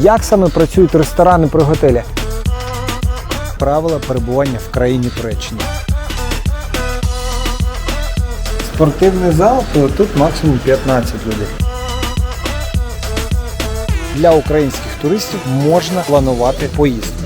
як саме працюють ресторани при готелі? Правила перебування в країні Туреччини. Спортивний зал, то тут максимум 15 людей. Для українських туристів можна планувати поїздку.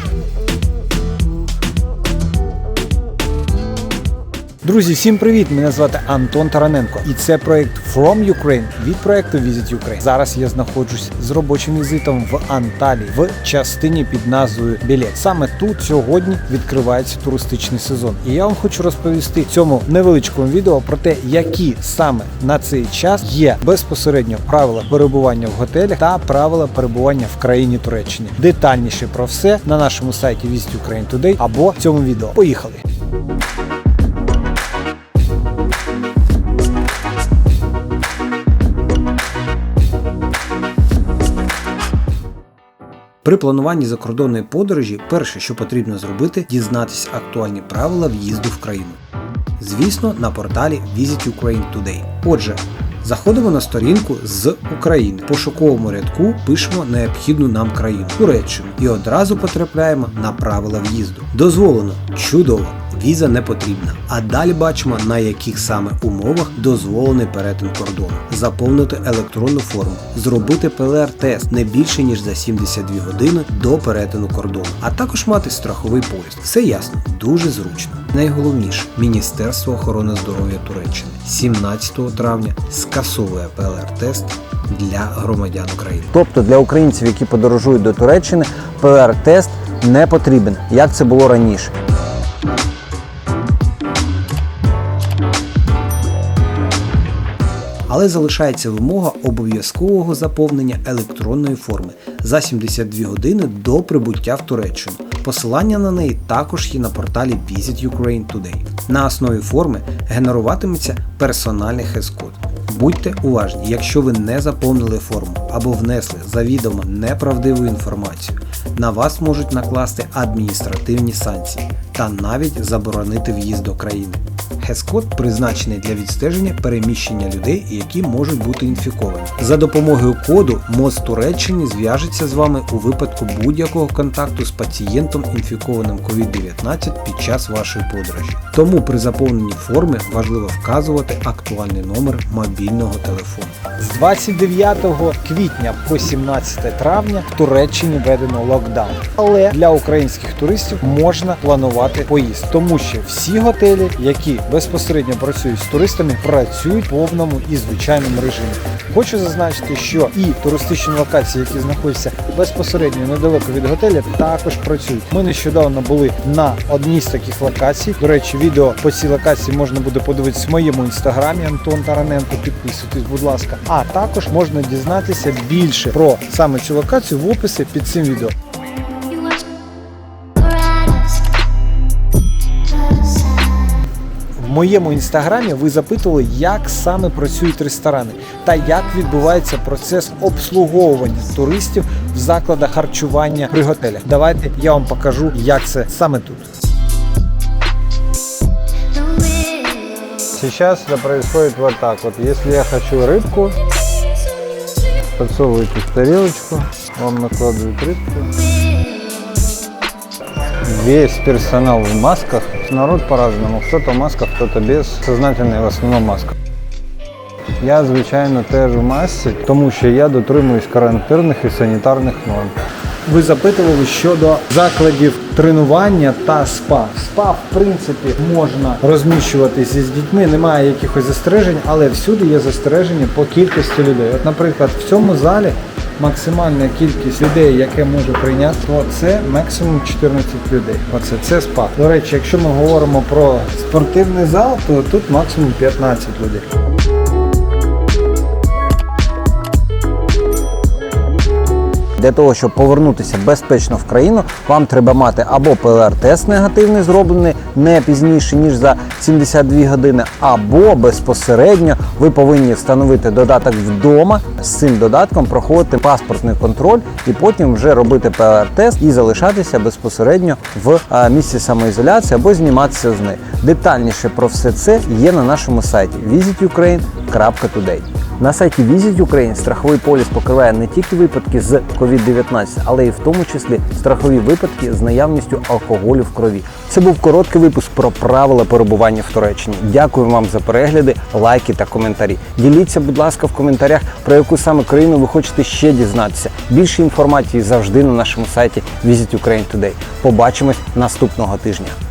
Друзі, всім привіт! Мене звати Антон Тараненко, і це проект From Ukraine від проекту Visit Ukraine. Зараз я знаходжусь з робочим візитом в Анталії в частині під назвою Білет. Саме тут сьогодні відкривається туристичний сезон. І я вам хочу розповісти в цьому невеличкому відео про те, які саме на цей час є безпосередньо правила перебування в готелях та правила перебування в країні Туреччині. Детальніше про все на нашому сайті Visit Ukraine Today або в цьому відео. Поїхали! При плануванні закордонної подорожі перше, що потрібно зробити, дізнатися актуальні правила в'їзду в країну. Звісно, на порталі Visit Ukraine Today. Отже, заходимо на сторінку з України. В пошуковому рядку пишемо необхідну нам країну Туреччину і одразу потрапляємо на правила в'їзду. Дозволено чудово. Віза не потрібна. А далі бачимо, на яких саме умовах дозволений перетин кордону. Заповнити електронну форму, зробити ПЛР-тест не більше ніж за 72 години до перетину кордону, а також мати страховий поліс. Все ясно, дуже зручно. Найголовніше, Міністерство охорони здоров'я Туреччини 17 травня скасовує ПЛР-тест для громадян України. Тобто для українців, які подорожують до Туреччини, ПЛР-тест не потрібен, як це було раніше. Але залишається вимога обов'язкового заповнення електронної форми за 72 години до прибуття в Туреччину. Посилання на неї також є на порталі Visit Ukraine Today. На основі форми генеруватиметься персональний хес-код. Будьте уважні, якщо ви не заповнили форму або внесли завідомо неправдиву інформацію, на вас можуть накласти адміністративні санкції та навіть заборонити в'їзд до країни. Хес-код призначений для відстеження переміщення людей, які можуть бути інфіковані. За допомогою коду МОЗ Туреччини зв'яжеться з вами у випадку будь-якого контакту з пацієнтом інфікованим COVID-19 під час вашої подорожі. Тому при заповненні форми важливо вказувати актуальний номер мобільного телефону. З 29 квітня по 17 травня в Туреччині введено локдаун. Але для українських туристів можна планувати поїзд, тому що всі готелі, які безпосередньо працюють з туристами, працюють в повному і звичайному режимі. Хочу зазначити, що і туристичні локації, які знаходяться безпосередньо недалеко від готеля, також працюють. Ми нещодавно були на одній з таких локацій. До речі, відео по цій локації можна буде подивитися в моєму інстаграмі Антон Тараненко. Підписуйтесь, будь ласка. А також можна дізнатися більше про саме цю локацію в описі під цим відео. моєму інстаграмі ви запитували, як саме працюють ресторани та як відбувається процес обслуговування туристів в закладах харчування при готелях. Давайте я вам покажу, як це саме тут. The wheel. Сейчас это происходит вот так вот. Если я хочу рыбку, подсовываете в тарелочку, вам накладывают рыбку. Весь персонал в масках. Народ по-разному. Кто-то в масках, кто-то без. Сознательные в основному масках. Я, звичайно, теж у масці, тому що я дотримуюсь карантинних і санітарних норм. Ви запитували щодо закладів тренування та спа. Спа, в принципі, можна розміщуватися з дітьми, немає якихось застережень, але всюди є застереження по кількості людей. От, наприклад, в цьому залі максимальна кількість людей, яке може прийняти, то це максимум 14 людей. Оце це спад. До речі, якщо ми говоримо про спортивний зал, то тут максимум 15 людей. Для того, щоб повернутися безпечно в країну, вам треба мати або ПЛР-тест негативний зроблений не пізніше ніж за 72 години, або безпосередньо ви повинні встановити додаток вдома з цим додатком проходити паспортний контроль і потім вже робити ПЛР-тест і залишатися безпосередньо в е, місці самоізоляції або зніматися з неї. Детальніше про все це є на нашому сайті visitukraine.today. На сайті Visit Ukraine страховий поліс покриває не тільки випадки з COVID-19, але й в тому числі страхові випадки з наявністю алкоголю в крові. Це був короткий випуск про правила перебування в Туреччині. Дякую вам за перегляди, лайки та коментарі. Діліться, будь ласка, в коментарях, про яку саме країну ви хочете ще дізнатися. Більше інформації завжди на нашому сайті Visit Ukraine Today. Побачимось наступного тижня.